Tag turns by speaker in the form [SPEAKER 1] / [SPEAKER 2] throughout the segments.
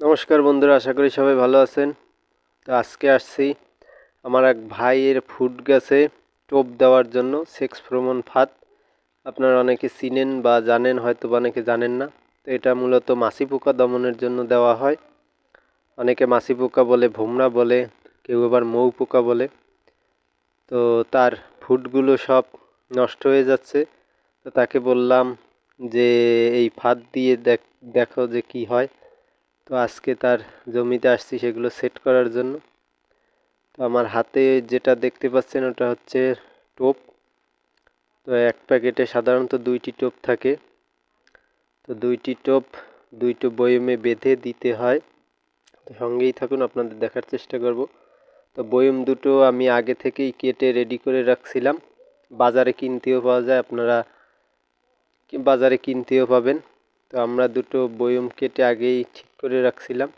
[SPEAKER 1] নমস্কার বন্ধুরা, আশা করি সবাই ভালো আছেন। তো আজকে আসছি আমার এক ভাইয়ের ফুড গাছে টোপ দেওয়ার জন্য সেক্স ভ্রমণ ফাঁদ আপনারা অনেকে চিনেন বা জানেন হয়তো বা অনেকে জানেন না। তো এটা মূলত মাছি পোকা দমনের জন্য দেওয়া হয়। অনেকে মাছি পোকা বলে, ভোমরা বলে, কেউ আবার মৌ পোকা বলে। তো তার ফুডগুলো সব নষ্ট হয়ে যাচ্ছে। তো তাকে বললাম যে, এই ফাঁদ দিয়ে দেখ, দেখো যে কি হয়। তো আজকে তার জমিতে আসছি সেগুলো সেট করার জন্য। তো আমার হাতে যেটা দেখতে পাচ্ছেন ওটা হচ্ছে টোপ। তো এক প্যাকেটে সাধারণত দুইটি টোপ থাকে। তো দুইটি টোপ দুইটো বয়মে বেঁধে দিতে হয়। তো সঙ্গেই থাকুন, আপনাদের দেখার চেষ্টা করব। তো বয়ম দুটো আমি আগে থেকেই কেটে রেডি করে রাখছিলাম। বাজারে কিনতেও পাওয়া যায়, আপনারা বাজারে কিনতেও পাবেন। তো আমরা দুটো বয়ম কেটে আগেই ঠিক করে রাখছিলাম।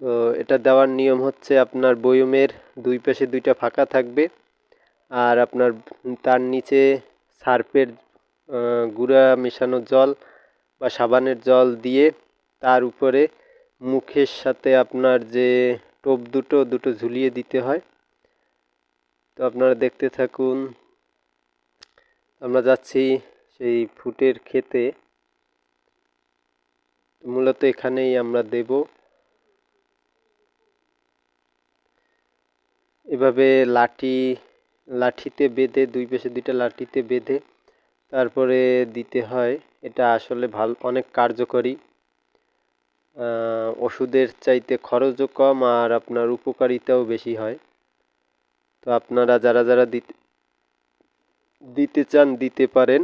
[SPEAKER 1] তো এটা দেওয়ার নিয়ম হচ্ছে আপনার বয়মের দুই পাশে দুইটা ফাঁকা থাকবে আর আপনার তার নিচে সার্ফের গুঁড়া মেশানো জল বা সাবানের জল দিয়ে তার উপরে মুখের সাথে আপনার যে টোপ দুটো দুটো ঝুলিয়ে দিতে হয়। তো আপনারা দেখতে থাকুন, আমরা যাচ্ছি সেই ফুটের খেতে মূলত এখানেই আমরা দেব। এভাবে লাঠি, লাঠিতে বেঁধে, দুই পাশে দুইটা লাঠিতে বেঁধে তারপরে দিতে হয়। এটা আসলে ভালো, অনেক কার্যকরী। ওষুধের চাইতে খরচও কম আর আপনার উপকারিতাও বেশি হয়। তো আপনারা যারা যারা দিতে দিতে চান, দিতে পারেন।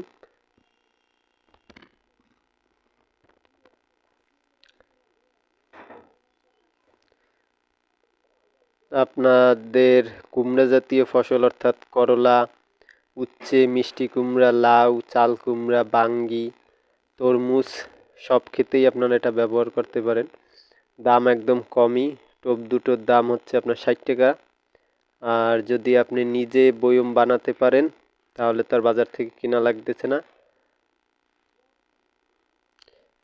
[SPEAKER 1] আপনাদের কুমড়া জাতীয় ফসল অর্থাৎ করলা, উচ্ছে, মিষ্টি কুমড়া, লাউ, চাল কুমড়া, বাঙ্গি, তরমুজ, সব ক্ষেতেই আপনারা এটা ব্যবহার করতে পারেন। দাম একদম কমই, টোপ দুটোর দাম হচ্ছে আপনার ষাট টাকা। আর যদি আপনি নিজে বয়ম বানাতে পারেন, তাহলে তার বাজার থেকে কেনা লাগতেছে না।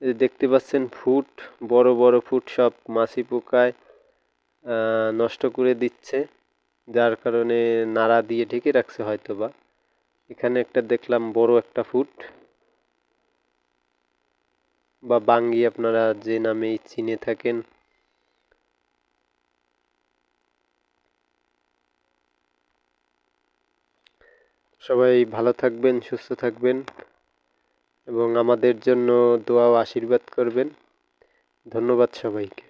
[SPEAKER 1] দেখতে পাচ্ছেন, ফুট, বড় বড় ফুট সব মাছি পোকায়। নষ্ট করে দিচ্ছে, যার কারণে নাড়া দিয়ে ঢেকে রাখছে হয়তো বা এখানে একটা দেখলাম বড় একটা ফুট, বা বাঙ্গি আপনারা যে নামেই চিনে থাকেন। সবাই ভালো থাকবেন, সুস্থ থাকবেন, এবং আমাদের জন্য দোয়া ও আশীর্বাদ করবেন। ধন্যবাদ সবাইকে।